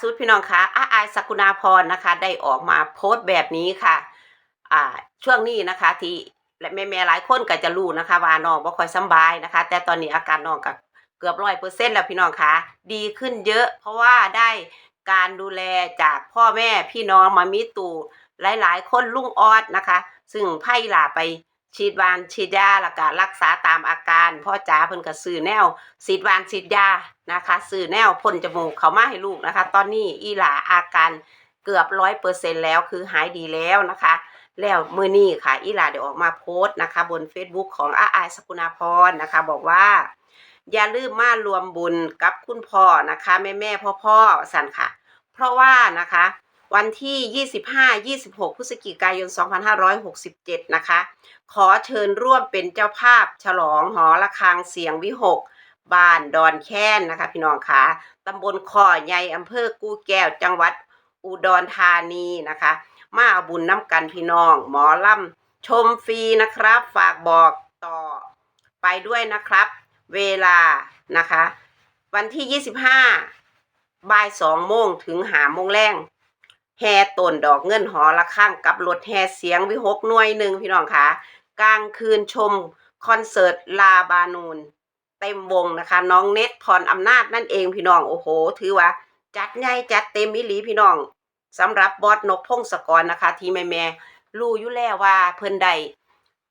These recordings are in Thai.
สุดพี่น้องคะอาอายสกุณาพรนะคะ ได้ออกมาโพสต์แบบนี้ค่ะ อ่า ช่วงนี้นะคะ ที่และแม่ๆหลายคนก็จะรู้นะคะว่าน้องบ่ค่อยสบายนะคะ แต่ตอนนี้อาการน้องก็เกือบร้อยเปอร์เซ็นต์แล้วพี่น้องคะดีขึ้นเยอะ เพราะว่าได้การดูแลจากพ่อแม่พี่น้องมามิตูหลาย ๆ คนลุงออดนะคะ ซึ่งไพ่ลาไป ฉีดวานฉีดยาแล้วก็รักษาตามอาการพ่อจ๋าเพิ่นก็ซื้อแนวฉีดวานฉีดยานะคะซื้อแนวพ่นจมูกเขามาให้ลูกนะคะ ตอนนี้อีหลาอาการเกือบร้อยเปอร์เซ็นแล้วคือหายดีแล้วนะคะ แล้วมือนี้ค่ะ อีหลาได้ออกมาโพสต์นะคะ บน Facebook ของอาอายสกุณาพรนะคะ บอกว่าอย่าลืมมารวมบุญกับคุณพ่อนะคะ แม่แม่พ่อพ่อสันค่ะ เพราะว่านะคะ วันที่ 25-26 พฤศจิกายน 2567 นะคะ ขอเชิญร่วมเป็นเจ้าภาพ ฉลองหอระฆังเสียงวิหก บ้านดอนแค้นนะคะ พี่น้องคะตำบลคอใหญ่อำเภอกูแก้ว จังหวัดอุดรธานีนะคะ มาบุญน้ำกันพี่น้อง หมอลำชมฟรีนะครับ ฝากบอกต่อไปด้วยนะครับ เวลานะคะ วันที่ 25บ่าย2โมงถึงหาโมงแรง แห่ต้นดอกเงินหอละข้างกับรถแห่เสียงวิหกหน่วยหนึ่งพี่น้องคะกลางคืนชมคอนเสิร์ตลาบานูนเต็มวงนะคะ น้องเน็ตพรอำนาจนั่นเองพี่น้องโอ้โห ถือว่า จัดใหญ่จัดเต็มมิลีพี่น้องสำหรับบอสนกพงศกรนะคะ ที่แม่แม่รู้อยู่แล้วว่าเพิ่นได้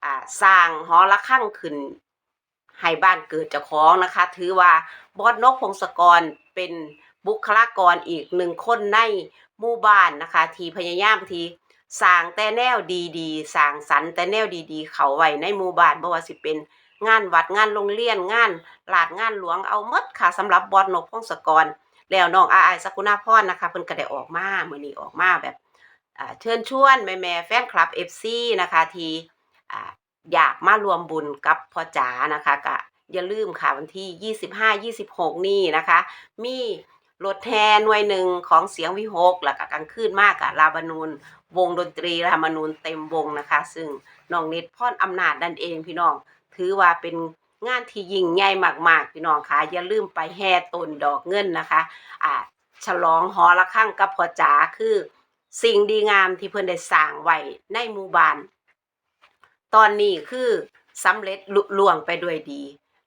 อ่าสร้างหอระฆังขึ้นให้บ้านเกิดเจ้าของนะคะ ถือว่าบอสนกพงศกรเป็น บุคลากรอีกหนึ่งคนในหมู่บ้านนะคะ ที่พยายามที่สร้างแต่แนวดีๆสร้างสรรค์แต่แนวดีๆ เขาไว้ในหมู่บ้านบ่ว่าสิเป็นงานวัดงานโรงเรียนงานลาดงานหลวงเอามดค่ะสำหรับบอสนกพงศกร แล้วน้องอาไอสกุณาพรนะคะเพิ่นก็ได้ออกมาเมื้อนี้ออกมาแบบเชิญชวนแม่ๆแฟนคลับ FC นะคะที่อ่าอยากมารวมบุญกับพ่อจ๋านะคะก็อย่าลืมค่ะวันที่ 25 26 นี่นะคะ มี รถแทนหน่วยหนึ่งของเสียงวิหกแล้วก็กลางคืนมากกับลาบานูนวงดนตรีรามานูนเต็มวงนะคะ ซึ่งน้องเน็ตพรอำนาจนั่นเองพี่น้อง ถือว่าเป็นงานที่ยิ่งใหญ่มากๆพี่น้องคะอย่าลืมไปแห่ตนดอกเงินนะคะอ่าฉลองหอระฆังกับพ่อจ๋าคือสิ่งดีงามที่เพิ่อนได้สร้างไว้ในหมู่บ้าน ตอนนี้คือสำเร็จลุล่วงไปด้วยดี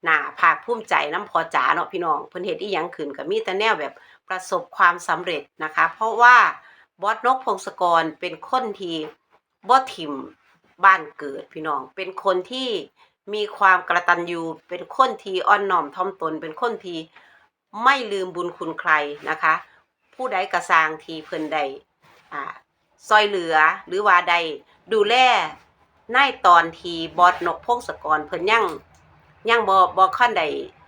น่าภาคภูมิใจน้ำพอจ๋าเนาะพี่น้องเพิ่นเฮ็ดอีหยังขึ้นก็มีแต่แนวแบบประสบความสำเร็จนะคะ เพราะว่าบอสนกพงศกรเป็นคนที่บ่ถิ่มบ้านเกิดพี่น้อง เป็นคนที่มีความกระตันยูเป็นคนที่อ่อนน้อมถ่อมตน เป็นคนที่ไม่ลืมบุญคุณใครนะคะ ผู้ใดกระสางทีเพิ่นได้อ่าซอยเหลือหรือว่าได้ดูแลในตอนทีบอสนกพงศกรเพิ่นยัง ยังบ่บ่ค่อนใด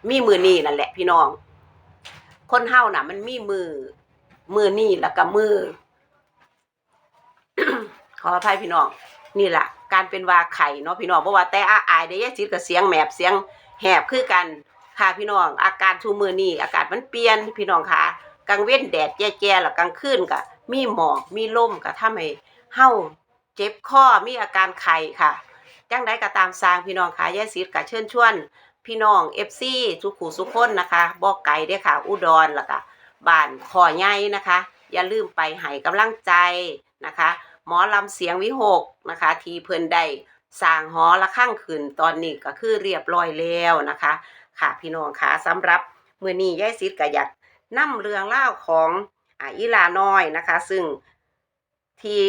มีมือนี้นั่นแหละ พี่น้อง คนเฮาน่ะ มันมีมือ มือนี่แล้วก็มือ ขออภัยพี่น้อง นี่แหละการเป็นวาไข่เนาะพี่น้องเพราะว่าแต่อาอายได้ยายจิตกับเสียงแหมบเสียงแหบคือกันค่ะพี่น้อง อาการชูมือนี่อากาศมันเปลี่ยนพี่น้องค่ะกลางเว้นแดดแย่ๆแล้วกลางคืนก็มีหมอกมีลมก็ทำให้เฮาเจ็บคอมีอาการไข้ค่ะ จังได้ก็ตามสร้างพี่น้องค่ะยายจิตก็เชิญชวน พี่น้อง FC ทุกขู่สุกคนนะคะบ่ไกลเด้อค่ะ อุดรแล้วก็บ้านขอใหญ่นะคะ อย่าลืมไปให้กำลังใจนะคะ หมอลำเสียงวิหกนะคะ ทีเพิ่นได้สร้างหอระฆังขึ้นตอนนี้ก็คือเรียบร้อยแล้วนะคะ ค่ะพี่น้องค่ะสำหรับมื้อนี้ยายซิดก็อยากนำเรื่องเล่าของอ่าอีลาน้อยนะคะ ซึ่งที่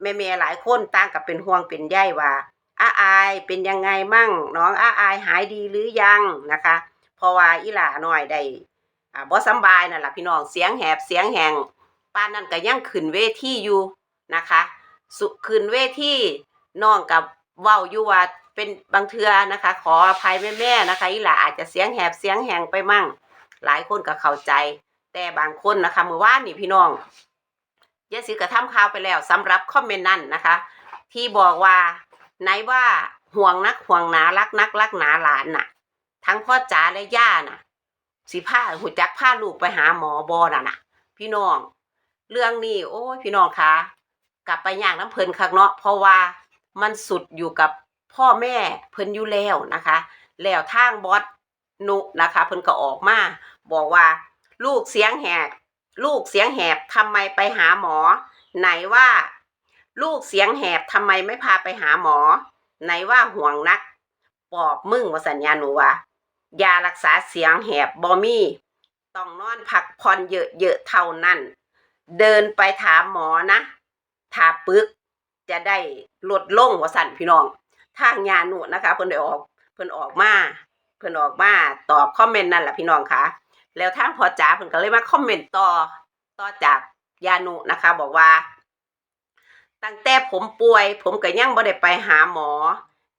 แม่ๆหลายคนต่างกับเป็นห่วงเป็นใยว่า อาอายเป็นยังไงมั่ง น้องอาอายหายดีหรือยังนะคะเพราะว่าอีหล่าน้อยได้อ่าบ่สบายนั่นล่ะพี่น้องเสียงแหบเสียงแหงป้านนั้นก็ยังขึ้นเวทีอยู่นะคะสุขึ้นเวทีน้องกับเว้าอยู่ว่าเป็นบางเทือนะคะ ขออภัยแม่ๆนะคะอีหล่าอาจจะเสียงแหบเสียงแหงไปมั่ง หลายคนก็เข้าใจ แต่บางคนนะคะเมื่อวานนี่พี่น้องยายสิกระทำข่าวไปแล้วสำหรับคอมเมนต์นั้นนะคะ ที่บอกว่า ไหนว่าห่วงนักห่วงหนารักนักรักหนาหลานน่ะ ทั้งพ่อจ๋าและย่าน่ะ สิพาหูจักพาลูกไปหาหมอบอน่ะน่ะ พี่น้อง เรื่องนี้โอ้ยพี่น้องคะกลับไปย่างน้ำเพลินคักเนาะเพราะว่ามันสุดอยู่กับพ่อแม่เพิ่นอยู่แล้วนะคะ แล้วทางบอสนุนะคะ เพิ่นก็ออกมา บอกว่า ลูกเสียงแหกลูกเสียงแหบทำไมไปหาหมอ ไหนว่า ลูกเสียงแหบทำไมไม่พาไปหาหมอ ไหนว่าห่วงนัก ปอบมึงว่าสัญญาหนูว่ายารักษาเสียงแหบบอมี่ต้องนอนพักผ่อนเยอะๆเท่านั้น เดินไปถามหมอนะถาปึกจะได้ลดลงว่าสั่นพี่น้อง ทางยาหนูนะคะ เพิ่นได้ออกเพิ่นออกมาเพิ่นออกมาตอบคอมเมนต์นั่นแหละพี่น้องค่ะแล้วทางพอจ๋าเพิ่นก็เลยมาคอมเมนต์ต่อต่อจากยาหนูนะคะ บอกว่า ตั้งแต่ผมป่วย ผมก็ยังบ่ได้ไปหาหมอ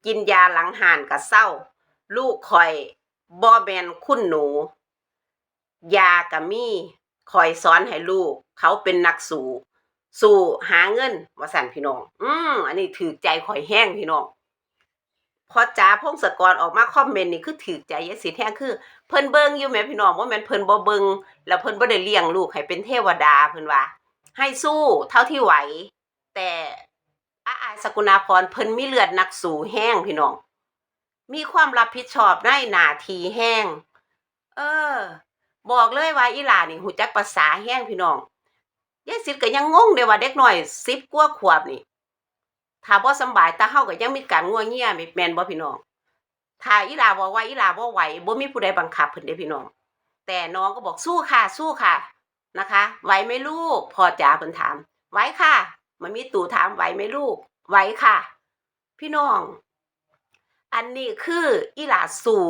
กินยาหลังห่านก็เศร้า ลูกคอยบ่แม่นคุณหนู ยาก็มีคอยสอนให้ลูก เขาเป็นนักสู้สู้หาเงินว่าสั่นพี่น้อง อืมอันนี้ถือใจข่อยแห้งพี่น้องพอจ๋าพงศกรออกมาคอมเมนต์นี่คือถือใจยายสิแท้งคือ เพิ่นเบิ่งอยู่แม่พี่น้องว่าแม่นเพิ่นบ่เบิ่งแล้วเพิ่นบ่ได้เลี้ยงลูกให้เป็นเทวดาเพิ่นว่า ให้สู้เท่าที่ไหว แต่อาอายสกุณาพรเพิ่นมีเลือดนักสู้แห้งพี่น้อง มีความรับผิดชอบในหน้าทีแห้ง เออ บอกเลยว่าอีหลานี่หูจักภาษาแห้งพี่น้องยายสิทธิ์ก็ยังงงเด้ว่าเด็กน้อย10กว่าขวบนี่ถ้าบ่สบายตาเฮาก็ยังมีการงัวเงียแม่นบ่พี่น้องถ้าอีหลาบอกว่าอีหลาบ่ไหวบ่มีผู้ใดบังคับเพิ่นเด้พี่น้อง แต่น้องก็บอกสู้ค่ะสู้ค่ะนะคะ ไหวไหมลูกพ่อจ๋าเพิ่นถาม ไหวค่ะ มันมีตู่ถามไหวไหมลูก ไหวค่ะ พี่น้อง อันนี้คืออีหลาสู่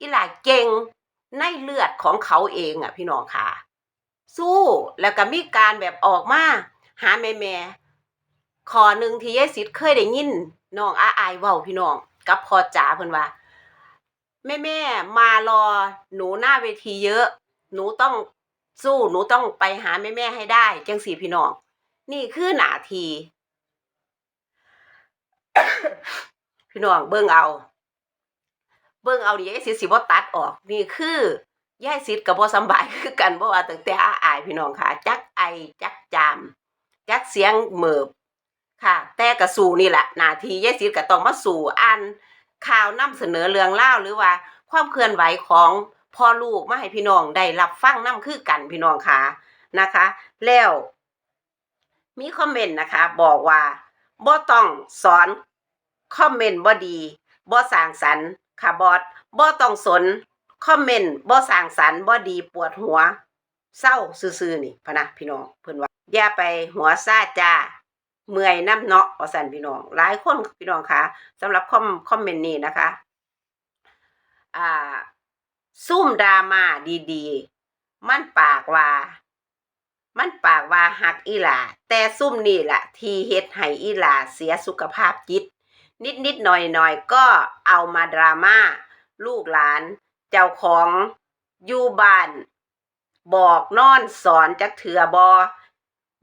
อีหลาเก่งในเลือดของเขาเองอะ พี่น้องค่ะ สู้แล้วก็มีการแบบออกมาหาแม่แม่ๆขอหนึ่งที่ยายสิทธิ์เคยได้ยินน้องอาอายเว้าพี่น้อง กับพอจ๋าเพิ่นว่า แม่แม่ๆมารอหนูหน้าเวทีเยอะ หนูต้องสู้หนูต้องไปหาแม่แม่ๆให้ได้จังสี่พี่น้อง นี่คือหนาที พี่น้องเบิ่งเอา เบิ่งเอาดิยายสิทธิ์สิบ่ตัดออก นี่คือยายสิทธิ์กับบ่สบายคือกันบ่ว่าตั้งแต่อาอายพี่น้องค่ะ จักไอจักจาม จักเสียงเหมิบค่ะ แต่ก็สู่นี่แหละหนาทียายสิทธิ์ก็ต้องมาสู่อ่านข่าวนำเสนอเรื่องเล่าหรือว่า ความเคลื่อนไหวของพ่อลูกมาให้พี่น้องได้รับฟังนํคือกันพี่น้องค่ะนะคะ แล้ว มีคอมเมนต์นะคะ บอกว่าบ่ต้องสอนคอมเมนต์บ่ดีบ่สร้างสรรค์ค่ะบอสบ่ต้องสนคอมเมนต์บ่สร้างสรรค์บ่ดีปวดหัว เศร้าซื่อๆนี่พะนะพี่น้องเพิ่นว่าอย่าไปหัวซาจ้าเมื่อยน้ำเนาะว่าซั่นพี่น้อง หลายคนพี่น้องคะสำหรับคอมคอมเมนต์นี้นะคะอ่าซุ่มดราม่าดีๆ มันปากว่า มันปากว่าหักอีหลาแต่ซุ่มนี่แหละที่เฮ็ดให้อีหลาเสียสุขภาพจิต นิดนิดหน่อยหน่อยก็เอามาดราม่าลูกหลาน เจ้าของอยู่บ้าน บอกนอนสอนจักเถือบ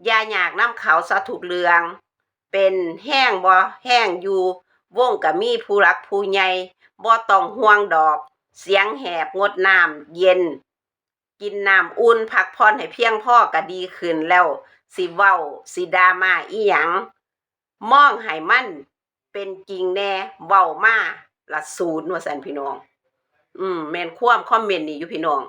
อย่าอยากน้ำเขาซะถูกเรือง เป็นแห้งบ่แห้งอยู่วงก็มีผู้รักผู้ใหญ่บ่ต้องห่วงดอก เสียงแหบงดน้ำเย็น กินน้ำอุ่นพักผ่อนให้เพียงพอก็ดีขึ้นแล้ว สิเว้าสิดามาอีหยังมองให้มันเป็นจริงแน่เว้ามาละศูนย์ว่าซั่นพี่น้อง อืมแม่นความคอมเมนต์นี่อยู่พี่น้อง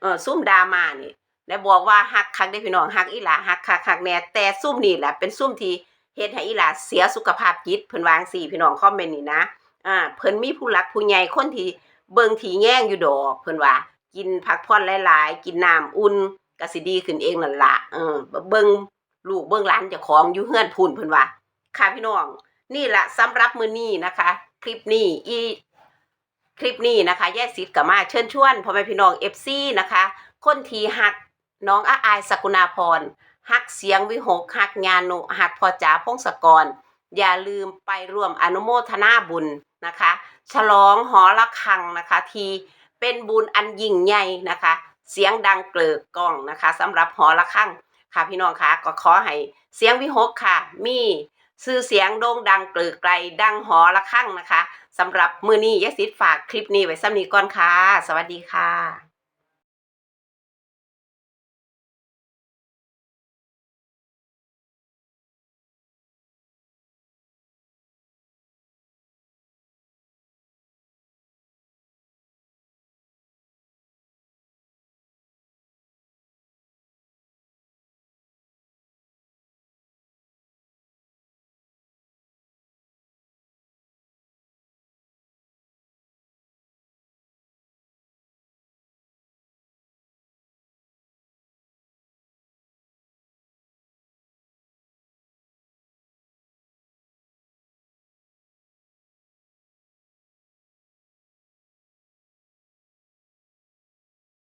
เออซุ่มดามานี่แล้วบอกว่าฮักคักได้พี่น้องฮักอีหลาฮักคักคักแน่แต่ซุ่มนี่แหละเป็นซุ่มที่เฮ็ดให้อีหลาเสียสุขภาพจิตเพิ่นวางสี่พี่น้องคอมเมนต์นี่นะอ่าเพิ่นมีผู้หลักผู้ใหญ่คนที่เบิ่งที่แย่งอยู่ดอกเพิ่นว่า กินพักผ่อนหลาย ๆ กินน้ำอุ่นก็สิดีขึ้นเองนั่นล่ะเออเบิ่งลูกเบิ่งหลานจ้าของอยู่เฮือนพุ่นเพิ่นว่าค่ะพี่น้อง นี่แหละสำหรับมื้อนี้นะคะ คลิปนี้อีคลิปนี้นะคะแย่สิทธิ์กับมาเชิญชวนพ่อแม่พี่น้องเอฟซีนะคะ คนทีหักน้องอาอายสกุณาพรหักเสียงวิหกหักงานโนหักพอจ๋าพงศกร อย่าลืมไปร่วมอนุโมทนาบุญนะคะ ฉลองหอระฆังนะคะ ที เป็นบุญอันยิ่งใหญ่นะคะ เสียงดังเกลิกกล้องนะคะสำหรับหอระฆังค่ะพี่น้องคะก็ขอให้เสียงวิหกค่ะ มีซื่อเสียงโด่งดังเกลือไกลดังหอระฆังนะคะสำหรับมือนี้ยศิดฝากคลิปนี้ไว้ซ้ำนี้ก่อนค่ะ สวัสดีค่ะ